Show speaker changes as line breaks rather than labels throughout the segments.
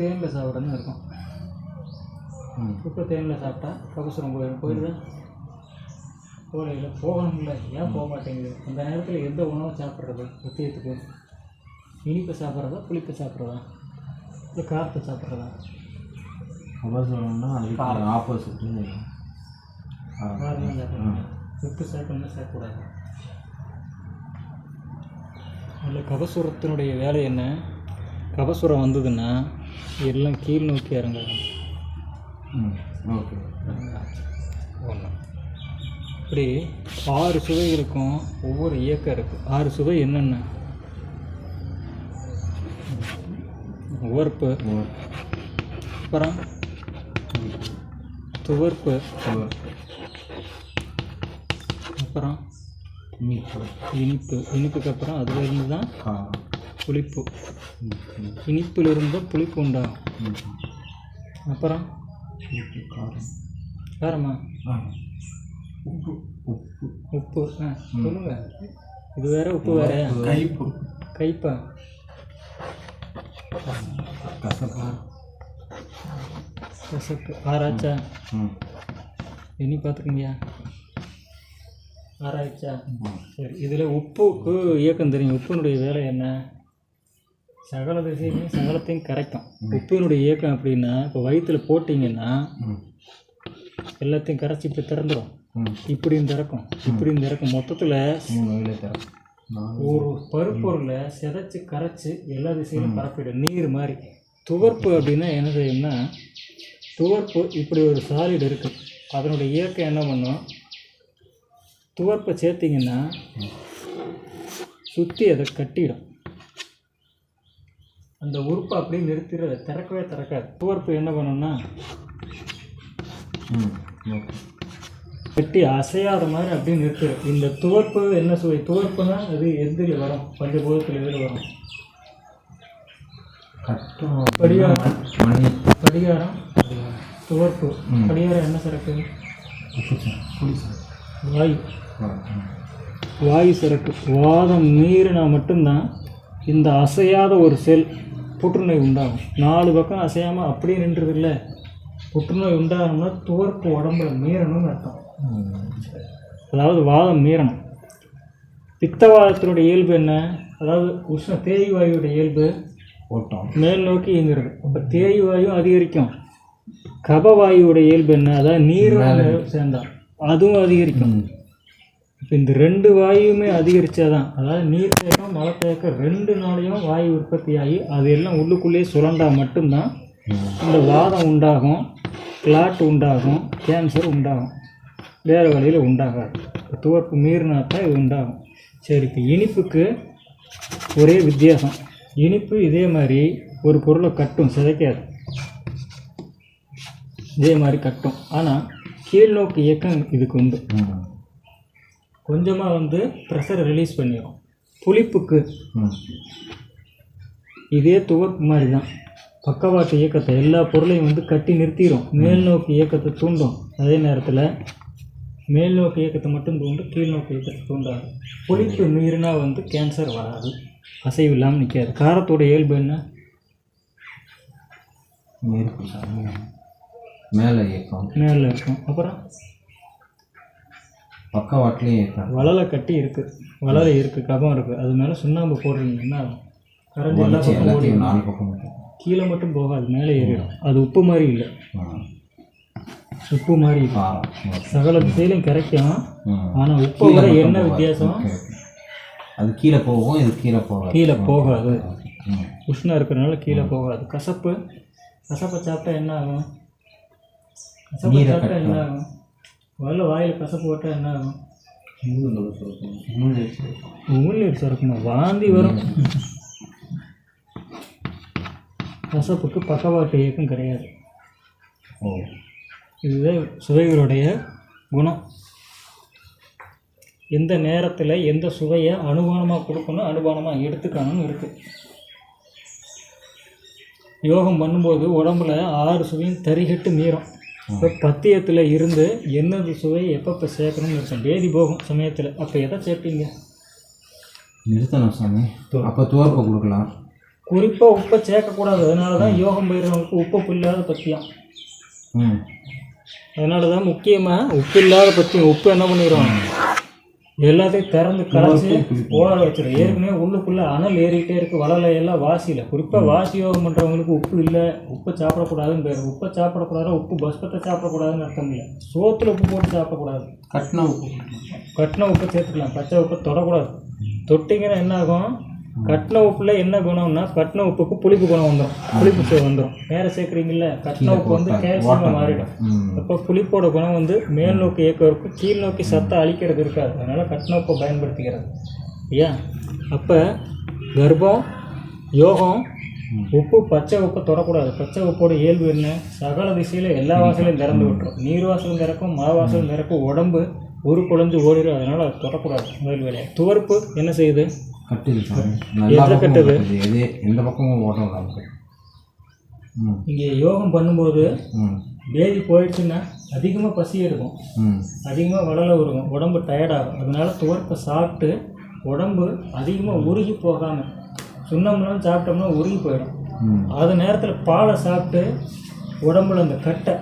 தேனில் சாப்பிடணும் இருக்கும். இப்போ தேனில் சாப்பிட்டா கபசுரம் போயிடும் போயிடுதா. போகல போகணும்ல. ஏன் போக மாட்டேங்குது? அந்த நேரத்தில் எந்த உணவை சாப்பிட்றது? முக்கியத்துக்கு. இனிப்பை சாப்பிட்றதா புளிப்பை சாப்பிட்றதா? இல்லை காரத்தை சாப்பிட்றதா?
கபசுரம்னா அதுக்கு ஆப்போசிட்னு
உப்பு சேர்க்கணும்னா சேர்க்கக்கூடாது அதில் கபசுரத்தினுடைய வேலை என்ன? கபசுரம் வந்ததுன்னா எல்லாம் கீழ் நோக்கி இறங்காது
ம் ஓகே.
ஒன்று இப்படி ஆறு சுவைகளுக்கும் ஒவ்வொரு இயக்கம் இருக்குது ஆறு சுவை என்னென்ன? உவர்ப்பு. அப்புறம் துவர்ப்பு. அப்புறம்
இனிப்பு.
இனிப்பு. இனிப்புக்கு அப்புறம் அதுலேருந்து தான் புளிப்பு. இனிப்பிலிருந்து புளிப்பு உண்டாகும்.
ம்
அப்புறம்?
காரம்
வேறம்மா?
ஆ. உப்பு உப்பு.
உப்பு. ஆ சொல்லுங்க. இது வேற உப்பு வேற.
கைப்பு.
கைப்பா?
கசப்பு.
ஆராய்ச்சா இனி பார்த்துக்கங்கய்யா. ஆராய்ச்சா சரி இதில் உப்புக்கு இயக்கம் தெரியும். உப்பினுடைய வேலை என்ன? சகல திசையிலையும் சகலத்தையும் கரைக்கும். உப்பினுடைய இயக்கம் அப்படின்னா இப்போ வயிற்றில் போட்டிங்கன்னா எல்லாத்தையும் கரைச்சி இப்படி திறந்துடும் இப்படியும் திறக்கும். இப்படியும் திறக்கும். மொத்தத்தில் ஒரு பருப்பொருளை சிதைச்சு கரைச்சி எல்லா திசையிலும் பரப்பிடும். நீர் மாதிரி. துவர்ப்பு அப்படின்னா என்ன செய்யும்னா துவர்ப்பு இப்படி ஒரு சாலிட் இருக்குது அதனுடைய இயக்கம் என்ன பண்ணும்? துவர்ப்பை சேர்த்திங்கன்னா சுற்றி அதை கட்டிடும். அந்த உறுப்பை அப்படியே நிறுத்திடு அதை திறக்கவே திறக்காது. துவர்ப்பு என்ன பண்ணும்னா கட்டி அசையாத மாதிரி அப்படியே நிறுத்திடும். இந்த துவர்ப்பு என்ன சுவை துவர்ப்புனா அது எதில் வரும். பஞ்சபூதத்தில் எதில் வரும். படிகாரம் படிகாரம் துவர்ப்பு. படிகாரம் என்ன
சார்
வாயு. வாயு சரக்கு. வாதம் மீறினா மட்டும்தான் இந்த அசையாத ஒரு செல் புற்றுநோய் உண்டாகும். நாலு பக்கம் அசையாமல் அப்படியே நின்றுதில்ல. புற்றுநோய் உண்டாகணும்னா துவர்ப்பு உடம்புல மீறணும்னு அர்த்தம். அதாவது வாதம் மீறணும். பித்தவாதத்தினுடைய இயல்பு என்ன? அதாவது உஷ்ண தேய் வாயுடைய இயல்பு
ஓட்டம்.
மேல் நோக்கி இயங்குறது. அப்போ தேய் வாயும் அதிகரிக்கும். கபவாயுவோட இயல்பு என்ன? அதாவது நீர் சேர்ந்தா அதுவும் அதிகரிக்கும். இப்போ இந்த ரெண்டு வாயுமே அதிகரிச்சாதான் அதாவது நீர் தேக்கம் மழை தேக்கம் ரெண்டு நாளையும் வாயு உற்பத்தி ஆகி அது எல்லாம் உள்ளுக்குள்ளேயே சுரண்டா மட்டும்தான் இந்த வாதம் உண்டாகும் கிளாட் உண்டாகும் கேன்சர் உண்டாகும். வேறு வழியில் உண்டாகாது. துவர்ப்பு மீறினா தான் இது உண்டாகும். சரி இப்போ இனிப்புக்கு ஒரே வித்தியாசம். இனிப்பு இதே மாதிரி ஒரு பொருளை கட்டும் சிதைக்காது. இதே மாதிரி கட்டும். ஆனால் கீழ்நோக்கு இயக்கம் இதுக்கு உண்டு. கொஞ்சமாக வந்து ப்ரெஷரை ரிலீஸ் பண்ணிடும் புளிப்புக்கு. இதே துவர்ப்பு மாதிரி தான் பக்கவாட்டு இயக்கத்தை எல்லா பொருளையும் வந்து கட்டி நிறுத்திடும் மேல் நோக்கு இயக்கத்தை தூண்டும். அதே நேரத்தில் மேல் நோக்கு இயக்கத்தை மட்டும் தூண்டும் கீழ் நோக்கு இயக்கத்தை தூண்டாது. புளிப்பு மீறினா வந்து கேன்சர் வராது. அசைவு இல்லாமல் நிற்காது காரத்தோட இயல்பு என்ன?
மேலே இயக்கம்.
மேலே இருக்கும் அப்புறம்?
பக்கவாட்டிலையும் இயக்கம்
வளலை கட்டி இருக்குது வளலை இருக்குது கபம் இருக்குது அது மேலே சுண்ணாம்பு போடுறீங்கன்னா கரைஞ்சி எல்லா பக்கம்
எல்லாத்தையும் நாலு பக்கம்.
கீழே மட்டும் போகாது மேலே ஏறிடும். அது உப்பு மாதிரி இல்லை. உப்பு மாதிரி. சகல திசையிலும் கரைக்கும்.
ம்
ஆனால் உப்பை விட என்ன வித்தியாசம்.
அது கீழே போகும் இது கீழே போகாது.
கீழே போகாது. உஷ்ணம் இருக்கிறனால கீழே போகாது. கசப்பு. கசப்பை சாப்பிட்டா என்ன ஆகும்? கசப்பை சாப்பிட்டா என்ன. ஆகும்? முதல்ல வாயில் கசப்பு போட்டால் என்ன ஆகும்? உமிழ்நீர் சுரக்குமா? வாந்தி வரும். கசப்புக்கு பக்கவாட்டு இயக்கம் கிடையாது.
ஓ
இதுதான் சுவைகளுடைய குணம். எந்த நேரத்தில் எந்த சுவையை அனுமானமாக கொடுக்கணும் அனுமானமாக எடுத்துக்கணும்னு இருக்குது யோகம் பண்ணும்போது உடம்புல ஆறு சுவையும் தறிகட்டு மீறும். இப்போ பத்தியத்தில் இருந்து என்னது சுவை எப்பப்போ சேர்க்கணும்னு இருக்கும் வேதி போகும் சமயத்தில் அப்போ எதை சேர்ப்பீங்க
நிறுத்தணும் சாமி. அப்போ துவர்ப்பை கொடுக்கலாம்.
குறிப்பாக உப்பை சேர்க்கக்கூடாது. அதனால தான் யோகம் பயிரவங்களுக்கு உப்பு இல்லாத பத்தியம்.
ம்.
அதனால தான் முக்கியமாக உப்பு இல்லாத பத்தியம். உப்பு என்ன பண்ணிடுவாங்க எல்லாத்தையும் திறந்து கலைச்சி ஓட வச்சிடும் ஏற்கனவே உள்ளுக்குள்ளே அனல் ஏறிக்கிட்டே இருக்குது வளலை எல்லாம் வாசியில். குறிப்பாக வாசி யோகம் பண்ணுறவங்களுக்கு உப்பு இல்லை. உப்பை சாப்பிடக்கூடாதுன்னு பேர். உப்பை சாப்பிடக்கூடாது உப்பு பஸ்பத்தை சாப்பிடக்கூடாதுன்னு அர்த்தம் இல்லை. சோத்தில் உப்பு போட்டு சாப்பிடக்கூடாது.
கட்டின உப்பு
கட்டின உப்பை சேர்த்துக்கலாம். பச்சை உப்பை தொடக்கூடாது. தொட்டிங்கன்னா என்ன ஆகும்? கட்டின உப்புல என்ன குணம்னா கட்டின உப்புக்கு புளிப்பு குணம் வந்துடும் புளிப்பு சுவை வந்துடும் வேற சேர்க்குறீங்கல்ல கட்டின உப்பு வந்து கேல்சியம் மாறிடும். அப்போ புளிப்போட குணம் வந்து மேல் நோக்கி இயக்கம் இருக்கும் கீழ் நோக்கி சத்தை அழிக்கிறது இருக்காது. அதனால கட்டின உப்பை பயன்படுத்திக்கிறது. ஏன் அப்போ கர்ப்பம் யோகம் உப்பு பச்சை உப்பை தொடக்கூடாது. பச்சை உப்போட இயல்பு என்ன? சகல திசையில் எல்லா வாசலையும் திறந்து விட்டுரும். நீர் வாசலும் திறக்கும் மழை வாசலும் திறக்கும் உடம்பு ஒரு குழஞ்சு ஓடிடும் அதனால் அது தொடக்கூடாது முதல் வேலையை. துவர்ப்பு என்ன செய்யுது?
கட்டுது பக்கமும் கட்டுது எது எந்த பக்கமும் ஓட்டம்
இங்கே யோகம் பண்ணும்போது பேதி போயிடுச்சுன்னா அதிகமாக பசி எடுக்கும். அதிகமாக வளர வருகும் உடம்பு டயர்டாகும் அதனால துவர்ப்பை சாப்பிட்டு உடம்பு அதிகமாக உருகி போகாமல் சுண்ணம்லாம் சாப்பிட்டோம்னா உருகி போயிடும். அது நேரத்தில் பாலை சாப்பிட்டு உடம்புல அந்த கட்டை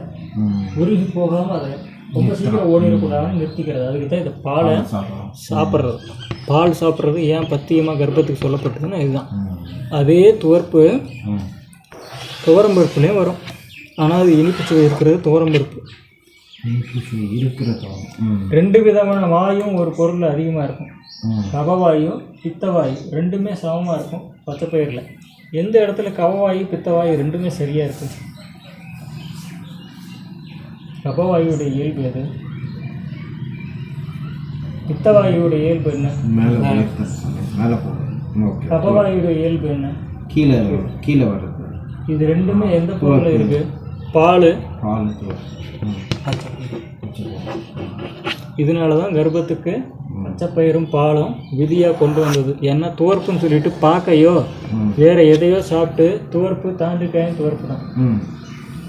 உருகி போகாமல் அதை ரொம்ப சீக்கிரம் ஓடிடக்கூடாதுன்னு நிறுத்திக்கிறது. அதுக்கு தான் இந்த பாலை சாப்பிட்றது. பால் சாப்பிட்றது ஏன் பத்தியமாக கர்ப்பத்துக்கு சொல்லப்பட்டதுன்னா இதுதான். அதே துவர்ப்பு துவரம்பருப்புலேயும் வரும். ஆனால் அது இனிப்பு சுவை இருக்கிறது துவரம்பருப்பு.
இனிப்பு சுவை இருக்கிற தோணும் ம்.
ரெண்டு விதமான வாயும் ஒரு பொருள் அதிகமாக இருக்கும். கபவாயு பித்தவாயு ரெண்டுமே சமமாக இருக்கும் பச்சை பயிரில் எந்த இடத்துல கபவாயு பித்தவாயு ரெண்டுமே சரியாக இருக்கும்? கபவாயுடைய இயல்பு எது? பித்தவாயுடைய இயல்பு என்ன?
மேலே போகும்
கபவாயுடைய இயல்பு என்ன?
கீழே கீழே வர்றது.
இது ரெண்டுமே எந்த பொருளில் இருக்கு? பால்.
பால்
இதனால தான் கர்ப்பத்துக்கு பச்சைப்பயிரும் பாலும் விதியாக கொண்டு வந்தது. ஏன்னா துவர்ப்புன்னு சொல்லிட்டு பார்க்கையோ வேற எதையோ சாப்பிட்டு துவர்ப்பு தாண்டிக்காயும் துவர்ப்பு தான்
ம்.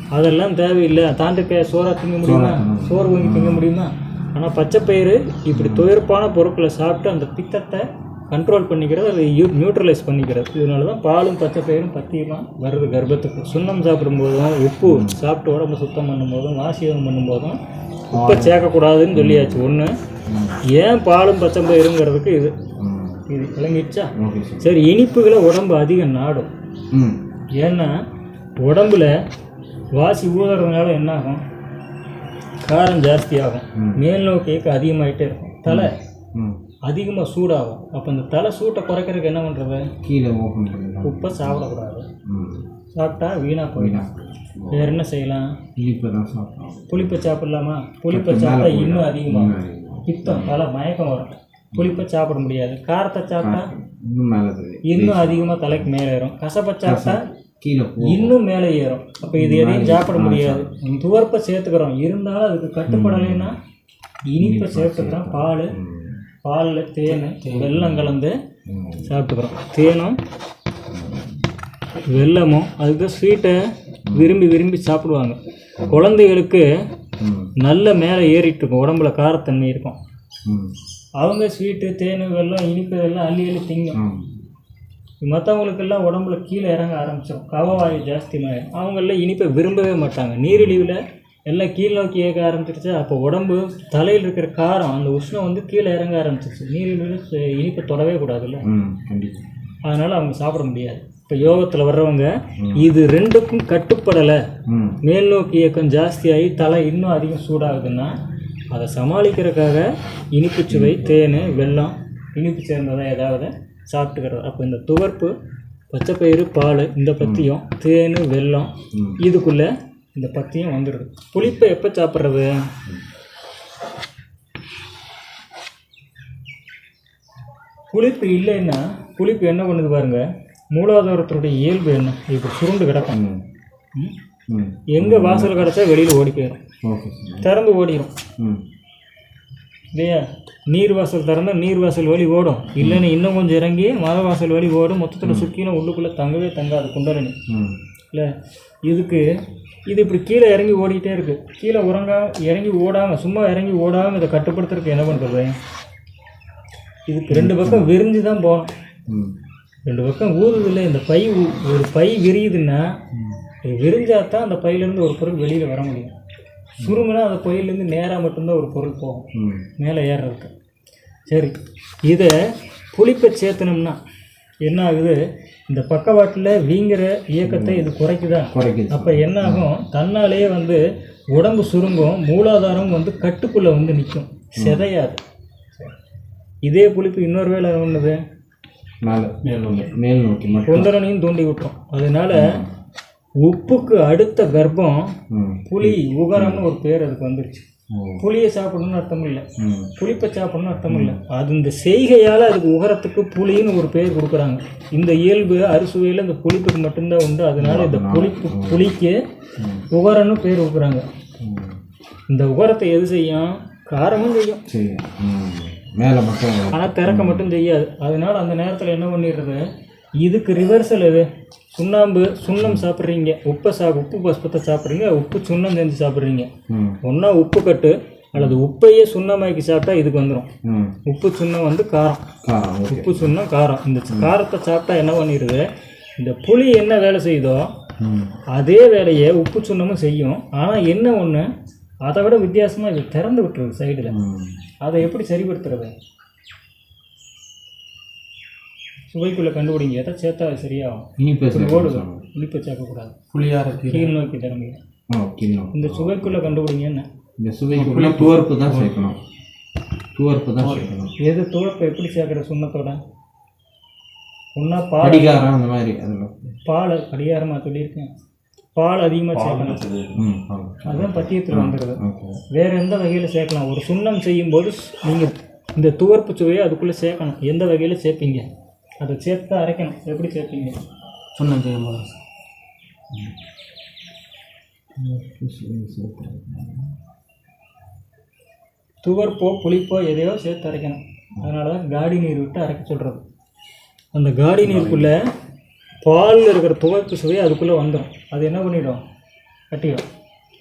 அதெல்லாம் தேவையில்லை. தாண்டிக்காய சோறா திங்க முடியுமா? சோறு வாங்கி திங்க முடியுமா? ஆனால் பச்சைப்பயிறு இப்படி துயர்ப்பான பொருட்களை சாப்பிட்டு அந்த பித்தத்தை கண்ட்ரோல் பண்ணிக்கிறது அதை நியூட்ரலைஸ் பண்ணிக்கிறது. இதனால தான் பாலும் பச்சைப்பயிரும் பத்தியமாக வருது கர்ப்பத்துக்கு. சுண்ணம் சாப்பிடும்போதும் உப்பு சாப்பிட்டு உடம்பு சுத்தம் பண்ணும்போதும் வாசியம் பண்ணும்போதும் உப்பை சேர்க்கக்கூடாதுன்னு சொல்லியாச்சு. ஒன்று ஏன் பாலும் பச்சைப்பயிருங்கிறதுக்கு இது.
ம்.
இது விளங்கிடுச்சா?
சார்.
இனிப்புகளை உடம்பு அதிகம் நாடும். ஏன்னா உடம்புல வாசி ஊதுறதுனால என்ன ஆகும் காரம் ஜாஸ்தி ஆகும்
ம்.
மேல் நோக்கி இயக்கம் அதிகமாயிட்டே இருக்கும். தலை அதிகமாக சூடாகும். அப்போ இந்த தலை சூட்டை குறைக்கிறதுக்கு என்ன பண்ணுறது
கீழே ஓப்பன்
உப்பை சாப்பிடக்கூடாது. சாப்பிட்டா வீணாக போயிடும். வேற என்ன செய்யலாம்?
இனிப்பு தான் சாப்பிட்றோம்
புளிப்பை சாப்பிடலாமா? புளிப்பை சாப்பிட்டா இன்னும் அதிகமாகும் பித்தம் தலை மயக்கம் வரும். புளிப்பை சாப்பிட முடியாது. காரத்தை சாப்பிட்டா
இன்னும் மேலே
இன்னும் அதிகமாக தலைக்கு மேலே ஏறும். கசப்பை சாப்பிட்டா
கீழே
இன்னும் மேலே ஏறும். அப்போ இது எதையும் சாப்பிட முடியாது. துவர்ப்பை சேர்த்துக்கிறோம். இருந்தாலும் அதுக்கு கட்டுப்படலைன்னா இனிப்பை சேர்த்து தான் பால் பாலில் தேன் வெல்லம் கலந்து சாப்பிட்டுக்கிறோம். தேனும் வெல்லமும் அதுக்கு ஸ்வீட்டை விரும்பி விரும்பி சாப்பிடுவாங்க. குழந்தைகளுக்கு நல்ல மேலே ஏறிட்டு இருக்கும். உடம்புல காரத்தன்மை இருக்கும். அவங்க ஸ்வீட்டு தேன் வெல்லம் இனிப்பு எல்லாம் அள்ளி அள்ளி திங்கும். மற்றவங்களுக்கெல்லாம் உடம்புல கீழே இறங்க ஆரம்பிச்சிடும் கவவாயு ஜாஸ்தி மாறிடும் அவங்கள இனிப்பை விரும்பவே மாட்டாங்க. நீரிழிவில் எல்லாம் கீழ் நோக்கி இயக்க ஆரம்பிச்சிருச்சு. அப்போ உடம்பு தலையில் இருக்கிற காரம் அந்த உஷ்ணம் வந்து கீழே இறங்க ஆரம்பிச்சிருச்சு. நீரிழிவில் இனிப்பை தொடவே கூடாதுல்ல? அதனால் அவங்க சாப்பிட முடியாது. இப்போ யோகத்தில் வர்றவங்க இது ரெண்டுக்கும் கட்டுப்படலை. மேல் நோக்கி இயக்கம் ஜாஸ்தியாகி தலை இன்னும் அதிகம் சூடாகுதுன்னா அதை சமாளிக்கிறதுக்காக இனிப்பு சுவை தேன் வெல்லம் இனிப்பு சேர்ந்ததை ஏதாவது சாப்பிட்டுக்கிறது அப்போ இந்த துவர்ப்பு பச்சைப்பயிறு பால் இந்த பத்தியம் தேன் வெல்லம் இதுக்குள்ளே இந்த பத்தியம் வந்துடுது புளிப்பை எப்போ சாப்பிட்றது? புளிப்பு இல்லைன்னா புளிப்பு என்ன பண்ணுது பாருங்க மூலாதாரத்தினுடைய இயல்பு என்ன? இப்படி சுருண்டு கிடக்கும். எங்கே வாசல் கிடச்சா வெளியில் ஓடி போயிடும் திறந்து ஓடிடும் இல்லையா? நீர் வாசல் திறந்தா நீர் வாசல் வழி ஓடும். இல்லைன்னு இன்னும் கொஞ்சம் இறங்கி மர வாசல் வழி ஓடும். மொத்தத்தில் சுற்றினா உள்ளுக்குள்ளே தங்கவே தங்காது குண்டலினி. இல்லை? இதுக்கு இது இப்படி கீழே இறங்கி ஓடிட்டே இருக்கு. கீழே உறங்கா இறங்கி ஓடாமல் சும்மா இறங்கி ஓடாமல் இதை கட்டுப்படுத்துறதுக்கு என்ன பண்ணுறது இதுக்கு ரெண்டு பக்கம் விரிஞ்சு தான் போகணும் ரெண்டு பக்கம் ஊதுதில்ல. இந்த பை ஒரு பை விரியுதுன்னா இது விரிஞ்சால் தான் அந்த பையிலேருந்து ஒரு பொருள் வெளியில் வர முடியும். சுருங்குனா அந்த பையிலேருந்து நேராக மட்டும்தான் ஒரு பொருள் போகும்.
ம்.
மேலே ஏறுறதுக்கு. சரி இதை புளிப்பை சேர்த்தனோம்னா என்ன ஆகுது? இந்த பக்கவாட்டில் வீங்கிற இயக்கத்தை இது குறைக்குதா?
குறைக்குது.
அப்போ என்ன ஆகும் தன்னாலேயே வந்து உடம்பு சுருங்கும் மூலாதாரம் வந்து கட்டுக்குள்ளே வந்து நிற்கும். சிதையாது. இதே புளிப்பு இன்னொரு வேலை ஒன்றுது
மேலே. மேல் நோக்கி மேல் நோக்கி மட்டும்.
குந்தரனையும் தூண்டி விட்டுரும் அதனால உப்புக்கு அடுத்த கர்ப்பம் புளி உகரம்னு ஒரு பேர் அதுக்கு வந்துருச்சு புளியை சாப்பிடணும்னு அர்த்தம் இல்லை. புளிப்பை சாப்பிடணும்னு அர்த்தம் இல்லை. அது இந்த செய்கையால் அதுக்கு உகரத்துக்கு புளின்னு ஒரு பேர் கொடுக்குறாங்க. இந்த இயல்பு அறுசுவையில் இந்த புளிப்புக்கு மட்டும்தான் உண்டு. அதனால இந்த புளிப்பு புளிக்கு உகரம்னு பேர் கொடுக்குறாங்க. இந்த உகரத்தை எது செய்யும்? காரமும் செய்யும்.
மேலே மட்டும்.
ஆனால் திறக்க மட்டும் செய்யாது. அதனால அந்த நேரத்தில் என்ன பண்ணிடுறது? இதுக்கு ரிவர்சல் எது? சுண்ணாம்பு சுண்ணம் சாப்பிட்றீங்க. உப்பை சா உப்பு பஸ்பத்தை சாப்பிட்றீங்க உப்பு சுண்ணம் செஞ்சு சாப்பிட்றீங்க. ஒன்றா உப்பு கட்டு அல்லது உப்பையே சுண்ணமாக்கி சாப்பிட்டா இதுக்கு வந்துடும் உப்பு சுண்ணம் வந்து காரம். உப்பு சுண்ணம் காரம். இந்த காரத்தை சாப்பிட்டா என்ன பண்ணிடுது இந்த புளி என்ன வேலை செய்யுதோ அதே வேலையை உப்பு சுண்ணமும் செய்யும். ஆனால் என்ன ஒன்று அதை விட வித்தியாசமாக இது திறந்து விட்டுருது சைடில் அதை எப்படி சரிப்படுத்துறது? சுவைக்குள்ளே கண்டுபிடிங்க. எதை சேர்த்தா அது சரியாகும்?
இனிப்பு
ஓடுது. இனிப்பை சேர்க்கக்கூடாது.
புளியாரக்கு
கீழ் நோக்கி திறமை
ஆ கிண்ணம்
இந்த. சுவைக்குள்ளே கண்டுபிடிங்க என்ன?
இந்த சுவைக்குள்ள துவர்ப்பு தான் சேர்க்கணும். துவர்ப்பு தான் சேர்க்கணும்.
எது துவப்பை எப்படி சேர்க்குற சுண்ணத்தோட? ஒன்றா பால்
அடிகாரம் அந்த மாதிரி அதில்.
பால் அடியாரமாக சொல்லியிருக்கேன். பால் அதிகமாக சேர்க்கணும். அதுதான் பத்தியத்தில் வந்துடுது வேறு எந்த வகையில் சேர்க்கலாம்? ஒரு சுண்ணம் செய்யும்போது நீங்கள் இந்த துவர்ப்பு சுவையை அதுக்குள்ளே சேர்க்கணும். எந்த வகையில் சேர்ப்பீங்க? அதை சேர்த்து தான் அரைக்கணும். எப்படி சேர்ப்பீங்க?
சுண்ணம் செய்யும்போது
துவர்ப்போ புளிப்போ எதையோ சேர்த்து அரைக்கணும். அதனால தான் காடி நீர் விட்டு அரைக்க சொல்கிறது அந்த காடி நீருக்குள்ளே பாலில் இருக்கிற துவர்ப்பு சுவை அதுக்குள்ளே வந்துடும் அது என்ன பண்ணிடும்? கட்டிடும்.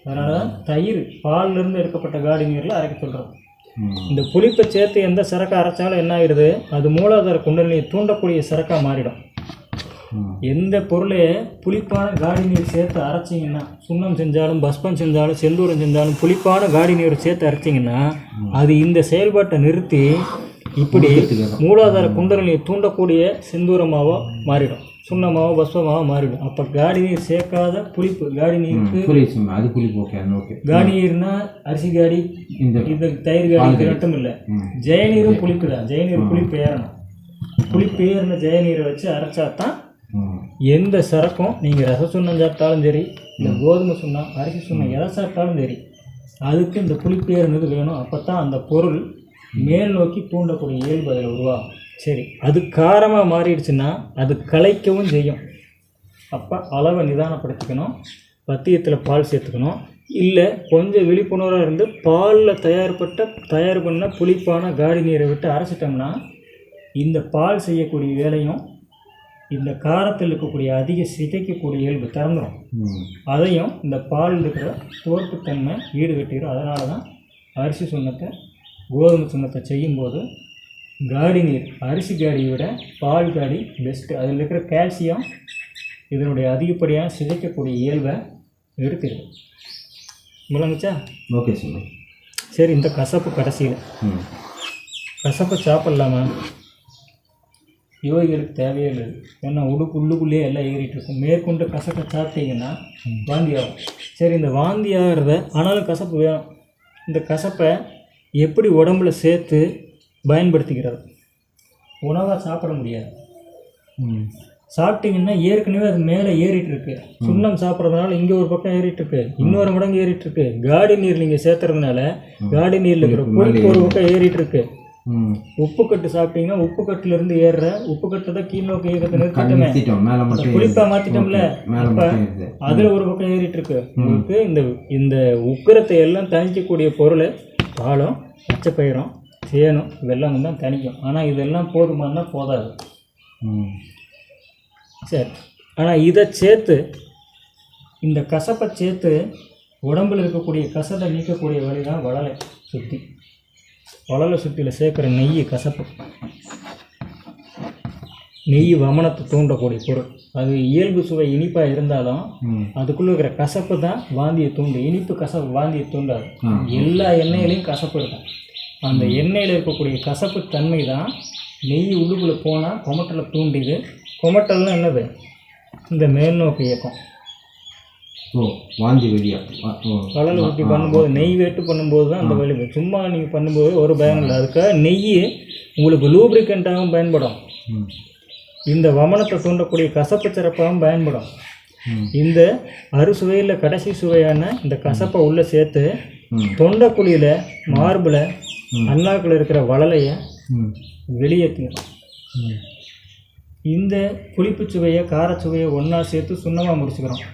அதனால தான் தயிர் பால்லேருந்து எடுக்கப்பட்ட காடி நீரில் அரைக்க சொல்கிறது இந்த புளிப்பை சேர்த்து எந்த சரக்கை அரைச்சாலும் என்ன ஆகிடுது அது மூலாதார குண்டலினியை தூண்டக்கூடிய சரக்காக மாறிடும். எந்த பொருளை புளிப்பான காடி நீர் சேர்த்து அரைச்சிங்கன்னா சுண்ணம் செஞ்சாலும் பஸ்பம் செஞ்சாலும் செந்தூரம் செஞ்சாலும் புளிப்பான காடி நீர் சேர்த்து அரைச்சிங்கன்னா அது இந்த செயல்பாட்டை நிறுத்தி இப்படி மூலாதார குண்டலினியை தூண்டக்கூடிய செந்தூரமாவோ மாறிடும். சுண்ணமாவோ பஸ்பமாவோ மாறிடும். அப்போ காடி நீர் சேர்க்காத புளிப்பு காடி நீருக்கு
புரியுது அது புளிப்பு ஓகே ஓகே.
காடி நீர்னா அரிசி காடி
இந்த
இது தயிர் காடி மட்டும் இல்லை. ஜெயநீரும் புளிப்பு தான். ஜெயநீர் புளிப்பு ஏறணும். புளிப்பு ஏறின ஜெயநீரை வச்சு அரைச்சா தான் எந்த சரக்கும் நீங்கள் ரச சுண்ணம் சாப்பிட்டாலும் சரி இல்லை கோதுமை சுண்ணம் அரிசி சுண்ணம் எதை சாப்பிட்டாலும் சரி அதுக்கு இந்த புளிப்பு ஏறினது வேணும். அப்போ தான் அந்த பொருள் மேல் நோக்கி தூண்டக்கூடிய இயல்பு அதில் உருவாகும். சரி அது காரமாக மாறிடுச்சுன்னா அது கலைக்கவும் செய்யும். அப்போ அளவை நிதானப்படுத்திக்கணும் பத்தியத்தில் பால் சேர்த்துக்கணும். இல்லை கொஞ்சம் விழிப்புணர்வாக இருந்து பாலில் தயார்பட்ட தயார் பண்ண புளிப்பான காடி நீரை விட்டு அரைச்சிட்டோம்னா இந்த பால் செய்யக்கூடிய வேலையும் இந்த காரத்தில் இருக்கக்கூடிய அதிக சிதைக்கக்கூடிய இயல்பு திறந்துடும் அதையும் இந்த பால் இருக்கிற தோற்புத்தன்மை ஈடுகட்டிடும் அதனால தான் அரிசி சுண்ணத்தை கோதுமை சுண்ணத்தை செய்யும்போது காடி நீர் அரிசி காடியை விட பால் காடி பெஸ்ட்டு அதில் இருக்கிற கால்சியம் இதனுடைய அதிகப்படியான சிதைக்கக்கூடிய இயல்பை எடுத்துருது. விளங்குச்சா
ஓகே சொல்லு
சரி இந்த கசப்பு கடைசியில்.
ம்.
கசப்பை சாப்பிட்லாமா? யோகிகளுக்கு தேவையே இல்லை. ஏன்னா உடுப்பு உள்ளுக்குள்ளேயே எல்லாம் ஏறிட்டு இருக்கும். மேற்கொண்டு கசப்பை சாப்பிட்டீங்கன்னா வாந்தி ஆகும். சரி இந்த வாந்தி ஆகிறத ஆனாலும் கசப்பு வேணும் இந்த கசப்பை எப்படி உடம்புல சேர்த்து பயன்படுத்திக்கிறது உணவாக சாப்பிட முடியாது. சாப்பிட்டீங்கன்னா ஏற்கனவே அது மேலே ஏறிட்டு இருக்கு சுண்ணம் சாப்பிட்றதுனால இங்கே ஒரு பக்கம் ஏறிட்டு இருக்கு இன்னொரு மடங்கு ஏறிட்டு இருக்கு காடி நீர் நீங்கள் சேர்த்துறதுனால காடி நீரில் இருக்கிற ஒரு பக்கம் ஏறிட்டு இருக்கு உப்புக்கட்டு சாப்பிட்டீங்கன்னா உப்புக்கட்டுல இருந்து ஏறுற உப்புக்கட்டு தான் கீழ் நோக்கி இயக்கத்தை நிறுத்திட்டோமே. புளிப்பா மாத்திட்டோம்ல. அதுல ஒரு பக்கம் ஏறிட்டு இருக்கு உங்களுக்கு இந்த இந்த உக்கிரத்தை எல்லாம் தணிக்கக்கூடிய பொருள் பாலம் பச்சைப்பயிரும் சேனும் வெள்ளமும் தான் தணிக்கும். ஆனால் இதெல்லாம் போதுமானா போதாது. சரி. ஆனால் இதை சேர்த்து இந்த கசப்பை சேர்த்து உடம்புல இருக்கக்கூடிய கசத்தை நீக்கக்கூடிய வழி தான் வளலை சுத்தி. வளலை சுத்தியில் சேர்க்குற நெய் கசப்பு. நெய் வமனத்தை தூண்டக்கூடிய பொருள். அது இயல்பு சுவை இனிப்பாக இருந்தாலும் அதுக்குள்ளே இருக்கிற கசப்பு தான் வாந்தியை தூண்டும். இனிப்பு கசப்பு வாந்தியை தூண்டாது. எல்லா எண்ணெயிலையும் கசப்பு இருக்கும். அந்த எண்ணெயில் இருக்கக்கூடிய கசப்பு தன்மை தான் நெய் உள்ளுக்குள்ளே போனால் கொமட்டலை தூண்டிது. கொமட்டல்னா என்னது? இந்த மேல்நோக்கு இயக்கம்.
ஓ வாந்தி வெளியா
கடலை ஊற்றி பண்ணும்போது நெய் வேட்டு பண்ணும்போது தான் அந்த வலி. சும்மா நீங்கள் பண்ணும்போது ஒரு பயன் இல்லை. அதுக்காக நெய் உங்களுக்கு லூப்ரிகண்ட்டாகவும் பயன்படும். இந்த வமனத்தை தூண்டக்கூடிய கசப்பு சிறப்பாகவும் பயன்படும். இந்த அறுசுவையில் கடைசி சுவையான இந்த கசப்பை உள்ளே சேர்த்து தொண்டைக்குழியில் மார்பில் அண்ணாக்கில் இருக்கிற வளலையை வெளியேற்றிடும் இந்த புளிப்பு சுவையை காரச்சுவையை ஒன்றா சேர்த்து சுண்ணமாக முடிச்சுக்கிறோம்.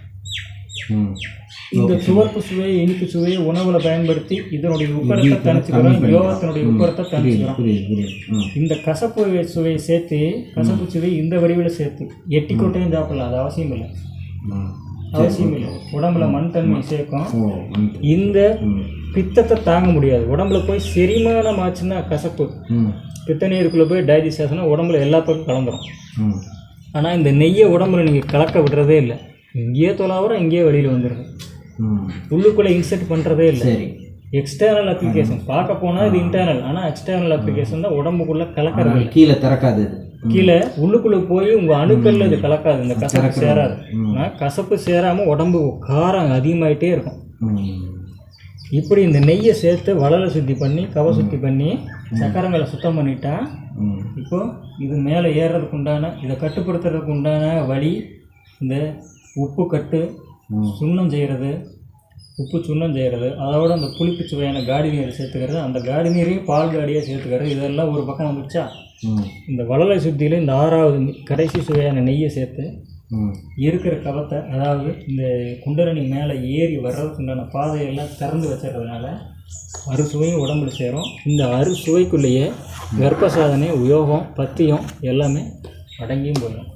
இந்த சுவர்ப்பு சுவையை இனிப்பு சுவையை உணவுல பயன்படுத்தி இதனுடைய உப்பரத்தை தணிச்சுக்கிறோம் யோகத்தினுடைய உப்பரத்தை தணிச்சுக்கிறோம். இந்த கசப்பு சுவையை சேர்த்து கசப்பு சுவை இந்த வடிவில் சேர்த்து எட்டி கொட்டையும் சாப்பிடலாம் அது அவசியம் இல்லை. அவசியம் இல்லை. உடம்புல மண் தன்மை சேர்க்கும். இந்த பித்தத்தை தாங்க முடியாது. உடம்புல போய் செரிமானம் ஆச்சுன்னா கசப்பு.
ம்.
பித்த நீருக்குள்ளே போய் டைஜஸ்ட் உடம்புல எல்லா பக்கம் கலந்துரும்.
ம்.
ஆனால் இந்த நெய்யை உடம்புல நீங்கள் கலக்க விடுறதே இல்லை. இங்கேயே தொலாவரம் இங்கேயே வெளியில் வந்துடுது
ம்.
உள்ளுக்குள்ளே இன்செர்ட் பண்ணுறதே இல்லை.
சரி.
எக்ஸ்டர்னல் அப்ளிகேஷன் பார்க்க போனால் இது இன்டர்னல் ஆனால் எக்ஸ்டர்னல் அப்ளிகேஷன் தான் உடம்புக்குள்ளே கலக்கிறது
கீழே திறக்காது
கீழே உள்ளுக்குள்ளே போய் உங்கள் அணுக்கள்ல இது கலக்காது. இந்த கசப்பு சேராது. ஆனால் கசப்பு சேராமல் உடம்பு காரம் அதிகமாயிட்டே இருக்கும். இப்படி இந்த நெய்யை சேர்த்து வளலை சுத்தி பண்ணி கவ சுத்தி பண்ணி சக்கரங்களை சுத்தம் பண்ணிட்டா இப்போ இது மேலே ஏறுறதுக்கு உண்டான இதை கட்டுப்படுத்துறதுக்கு உண்டான வழி இந்த உப்பு கட்டு சுண்ணம் செய்கிறது உப்பு சுண்ணம் செய்கிறது அதோட அந்த புளிப்பு சுவையான காடி நீரை சேர்த்துக்கிறது அந்த காடி நீரையும் பால் காடியாக சேர்த்துக்கிறது இதெல்லாம் ஒரு பக்கம் வந்துச்சா இந்த வளலை சுத்தியில் இந்த ஆறாவது கடைசி சுவையான நெய்யை சேர்த்து இருக்கிற களத்தை அதாவது இந்த குண்டரணி மேலே ஏறி வர்றதுக்கு உண்டான பாதையெல்லாம் திறந்து வச்சிடுறதுனால அறுசுவையும் உடம்புல சேரும். இந்த அறுசுவைக்குள்ளேயே கர்ப்ப சாதனை உயோகம் பத்தியம் எல்லாமே அடங்கியும் போயிடும்.